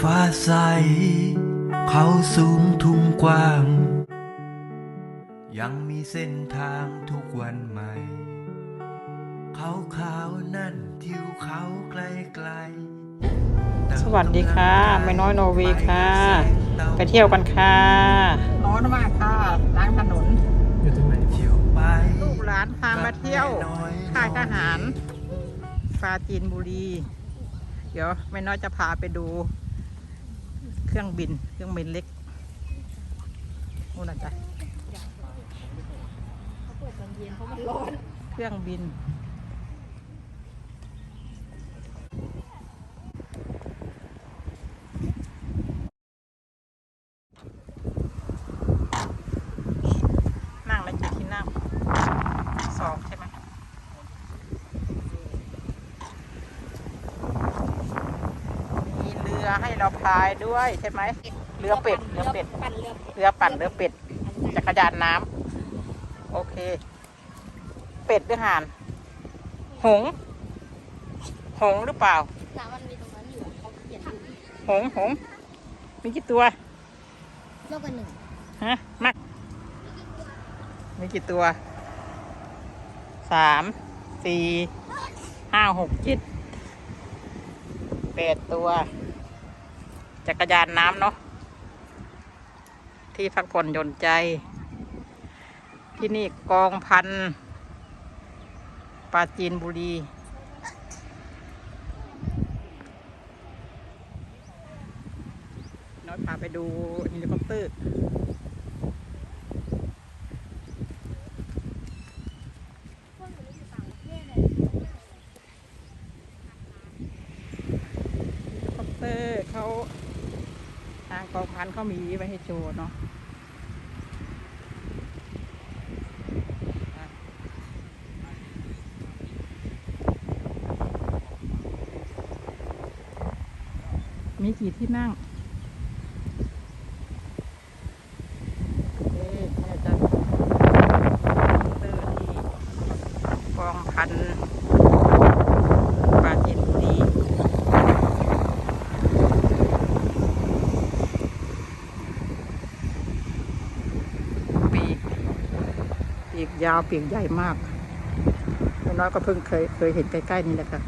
ฟ้าใส เขาสูงทุ่งกว้าง ยังมีเส้นทางทุกวันใหม่ เขาขาวนั่นทิวเขาไกลๆ สวัสดีค่ะแม่น้อยโนเวย์ค่ะ ไปเที่ยวกันค่ะ ร้อนมากค่ะล้างถนนอยู่ตรงไหนเที่ยวไปลูกหลานพามาเที่ยวค่ายทหารปราจีนบุรี เดี๋ยวแม่น้อยจะพาไปดู เครื่องบินเครื่องบินเล็กนู่นนะจ๊ะเครื่องบิน นั่งแล้วกี่ที่นั่งสองใช่ไหมมีเรือให้เราพายด้วยใช่ไหมเรือเป็ดเรือเป็ดปั่นเรือเรือปั่นเรือเป็ดจักรยานน้ำโอเค เป็ดหรือห่าน หงส์หงส์หรือเปล่าน้ำมันมีตรงนั้นอยู่อะเขาเขียนอยู่หงส์หงส์มีกี่ตัวโลกกันหนึ่งฮะมักมีกี่ตัวสามสี่ห้าหกเจ็ดแปดตัว จักรยานน้ำเนาะที่พักผ่อนหย่อนใจ ที่นี่กองพันปราจีนบุรี น้อยพาไปดูเฮลิคอปเตอร์ คอปเตอร์เขาทาง กองพันเขามีไว้ให้โชว์เนาะมีกี่ที่นั่งเอ๊ะแม่จะคอปเตอร์ที่กองพันปราจีนบุรี ปีกปีก ยาวเปียกใหญ่มากน้อยก็เพิ่งเคยเคยเห็นใกล้ๆนี่แหละค่ะ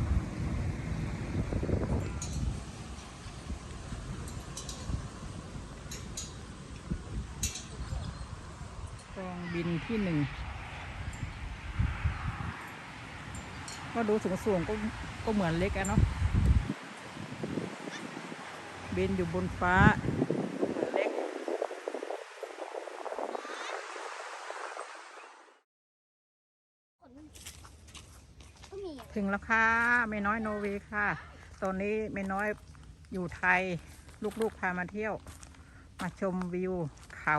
กองบินที่หนึ่งก็ดูสูงสูงๆก็ก็เหมือนเล็กอะเนาะบินอยู่บนฟ้าเหมือนเล็ก ก็มีอะ ถึงแล้วค่ะไม่น้อยโนเวย์ค่ะ ตอนนี้ไม่น้อยอยู่ไทย ลูกๆพามาเที่ยว มาชมวิวเขา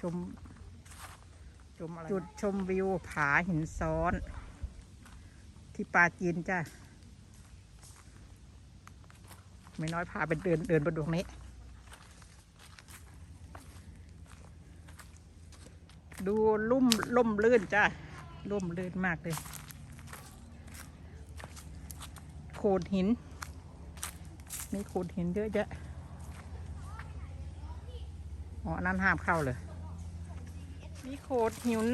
ชมชมอะไรจุดชมวิวผาหินซ้อน ที่ปาจีนจ้ะไม่น้อยพาไปเดินเดินไปดูตรงนี้ ดูลุ่มล่มลื่นจ้ะล่มลื่นมากเลยโขดหิน มีโขดหินเยอะแยะอ๋อนนั้นห้ามเข้าเลย มีโขดหิน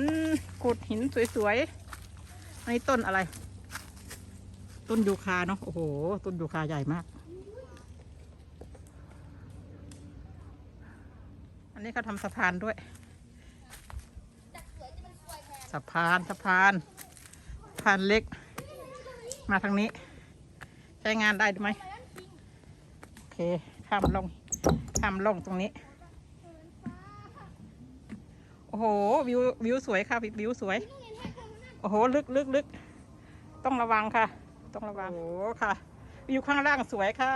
โขดหินสวยๆอันนี้ต้นอะไร ต้นยูคาเนาะ โอ้โห ต้นยูคาใหญ่มาก อันนี้เขาทำสะพานด้วย สะพาน สะพาน สะพานเล็ก มาทางนี้ ช้งานได้ไหมโอเคข้ามลงข้ามลงตรงนี้ โอ้โห วิววิวสวยค่ะวิวสวย โอ้โห ลึกลึกลึกต้องระวังค่ะ ต้องระวัง โอ้โหค่ะ วิวข้างล่างสวยค่ะ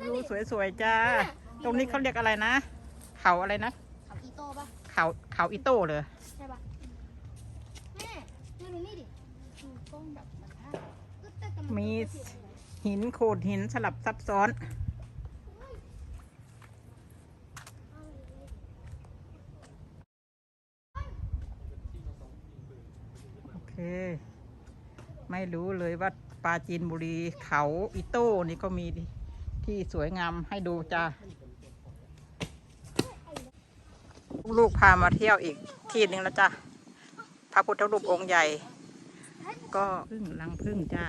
วิวสวยๆจ้า ตรงนี้เขาเรียกอะไรนะ เขาอะไรนะขับอีโต้ปะเขาเขาอิโต้เลย ใช่ปะแม่มาดูนี่ดิดูกล้องแบบมันภาพก็แต่กำลัง มี จะเสียอยู่นะหินโขดหินสลับซับซ้อน โอเค ไม่รู้เลยว่าปาจีนบุรีเขาอิโต้นี่ก็มีที่สวยงามให้ดูจ้าลูกพามาเที่ยวอีกที่หนึ่งแล้วจ้ะพระพุทธรูปองค์ใหญ่ ก็พึ่งลังพึ่งจ้า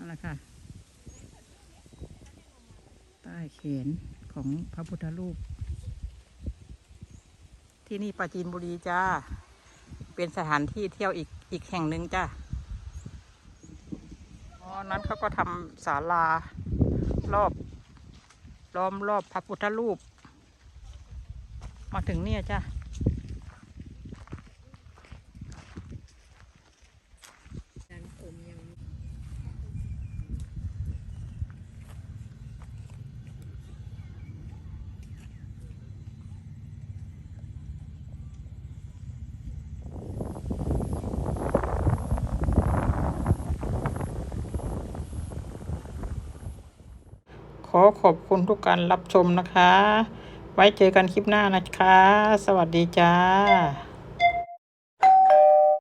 นั่นแหละค่ะ ใต้เขียนของพระพุทธรูป ที่นี่ปราจีนบุรีจ้า เป็นสถานที่เที่ยวอีกอีกแห่งหนึ่งจ้าอ๋อนั้นเขาก็ทำศาลารอบล้อมรอบพระพุทธรูป มาถึงเนี่ยจ้า ขอขอบคุณทุกการรับชมนะคะ ไว้เจอกันคลิปหน้านะคะ สวัสดีจ้า